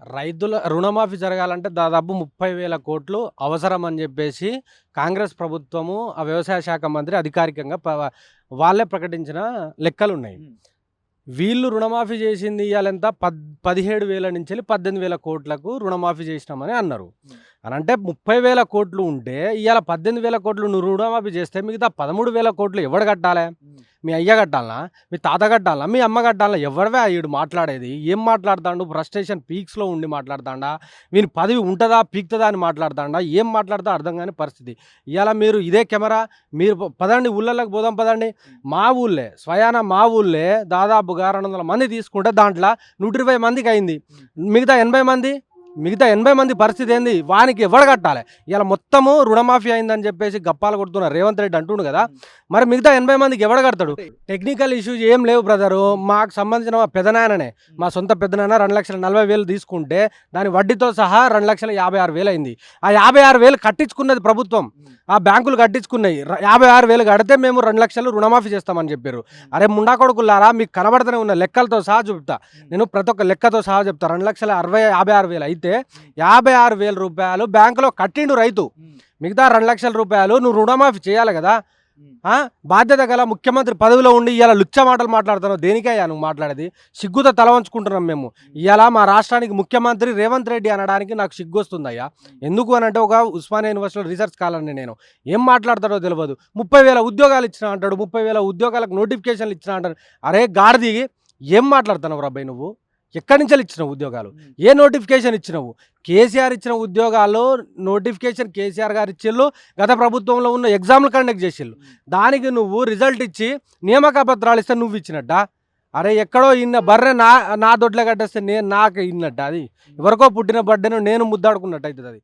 రైతుల రుణమాఫీ జరగాలంటే దాదాపు ముప్పై వేల కోట్లు అవసరం అని చెప్పేసి కాంగ్రెస్ ప్రభుత్వము ఆ వ్యవసాయ శాఖ మంత్రి అధికారికంగా వాళ్ళే ప్రకటించిన లెక్కలు ఉన్నాయి వీళ్ళు రుణమాఫీ చేసింది ఇవాళెంత పద్ పదిహేడు వేల నుంచి వెళ్ళి పద్దెనిమిది వేల కోట్లకు రుణమాఫీ చేసినామని అన్నారు. అని అంటే ముప్పై వేల కోట్లు ఉంటే ఇవాళ పద్దెనిమిది వేల కోట్లు నువ్వు రుణమాఫీ చేస్తే మిగతా పదమూడు వేల కోట్లు ఎవడు కట్టాలి? మీ అయ్య కట్టాలనా? మీ తాత కట్టాలనా? మీ అమ్మ కట్టాలనా? ఎవరివే ఈడు మాట్లాడేది? ఏం మాట్లాడతాడు? ఫ్రస్ట్రేషన్ పీక్స్లో ఉండి మాట్లాడతాడా? వీని పదవి ఉంటుందా? పీక్తుందా అని మాట్లాడతాడా? ఏం మాట్లాడతా అర్థం కాని పరిస్థితి. ఇవాళ మీరు ఇదే కెమెరా మీరు పదండి ఊళ్ళలోకి పోదాం పదండి. మా ఊళ్ళే స్వయాన మా ఊళ్ళే దాదాపుగా రెండు వందల మంది తీసుకుంటే దాంట్లో నూట ఇరవై మందికి అయింది. మిగతా ఎనభై మంది? మిగతా ఎనభై మంది పరిస్థితి ఏంది? వానికి ఎవడ కట్టాలి? ఇలా మొత్తము రుణమాఫీ అయిందని చెప్పేసి గప్పాలు కొడుతున్నారు రేవంత్ రెడ్డి అంటుండు కదా. మరి మిగతా ఎనభై మందికి ఎవడు కడతాడు? టెక్నికల్ ఇష్యూస్ ఏం లేవు బ్రదరు. మాకు సంబంధించిన మా పెదనాయననే మా సొంత పెదనాయన రెండు లక్షల నలభై వేలు తీసుకుంటే దాని వడ్డీతో సహా రెండు లక్షల యాభై ఆరు వేలు అయింది. ఆ యాభై ఆరు వేలు కట్టించుకున్నది ప్రభుత్వం. ఆ బ్యాంకులు కట్టించుకున్నాయి. యాభై ఆరు వేలు కడితే మేము రెండు లక్షలు రుణమాఫీ చేస్తామని చెప్పారు. అరే ముండా కొడుకులారా మీకు కనబడుతూనే ఉన్న లెక్కలతో సహా చెప్తా. నేను ప్రతి ఒక్క లెక్కతో సహా చెప్తా. రెండు లక్షల అరవై యాభై ఆరు వేలు అయితే యాభై ఆరు వేల రూపాయలు బ్యాంకులో కట్టిండు రైతు. మిగతా రెండు లక్షల రూపాయలు నువ్వు రుణమాఫీ చేయాలి కదా? బాధ్యత గల ముఖ్యమంత్రి పదవిలో ఉండి ఇవాళ లుచ్చ మాటలు మాట్లాడుతున్నావు? దేనికయ్యా నువ్వు మాట్లాడేది? సిగ్గుతో తల వంచుకుంటున్నాం మేము ఇవాళ మా రాష్ట్రానికి ముఖ్యమంత్రి రేవంత్ రెడ్డి అనడానికి నాకు సిగ్గు వస్తుందయ్యా ఎందుకు అని అంటే ఒక ఉస్మానియా యూనివర్సిటీలో రీసెర్చ్ స్కాలర్ని నేను. ఏం మాట్లాడతాడో తెలియదు ముప్పై వేల ఉద్యోగాలు ఇచ్చిన అంటాడు ముప్పై వేల ఉద్యోగాలకు నోటిఫికేషన్లు ఇచ్చిన అంటాడు. అరే గాడిది ఏం మాట్లాడుతున్నావు రాబాయ్ నువ్వు? ఎక్కడి నుంచి ఇచ్చినావు ఉద్యోగాలు? ఏ నోటిఫికేషన్ ఇచ్చినావు? కేసీఆర్ ఇచ్చిన ఉద్యోగాల్లో నోటిఫికేషన్ కేసీఆర్ గారు ఇచ్చిళ్ళు గత ప్రభుత్వంలో ఉన్న ఎగ్జామ్లు కండక్ట్ చేసిళ్ళు. దానికి నువ్వు రిజల్ట్ ఇచ్చి నియామక పత్రాలు ఇస్తే నువ్వు ఇచ్చినట్ట? అరే ఎక్కడో ఇన్న బర్రె నా నా దొడ్ల కట్టేస్తే నేను నాకు ఇన్నట్ట అది? ఎవరికో పుట్టిన బర్త్డేను నేను ముద్దాడుకున్నట్టు అవుతుంది అది.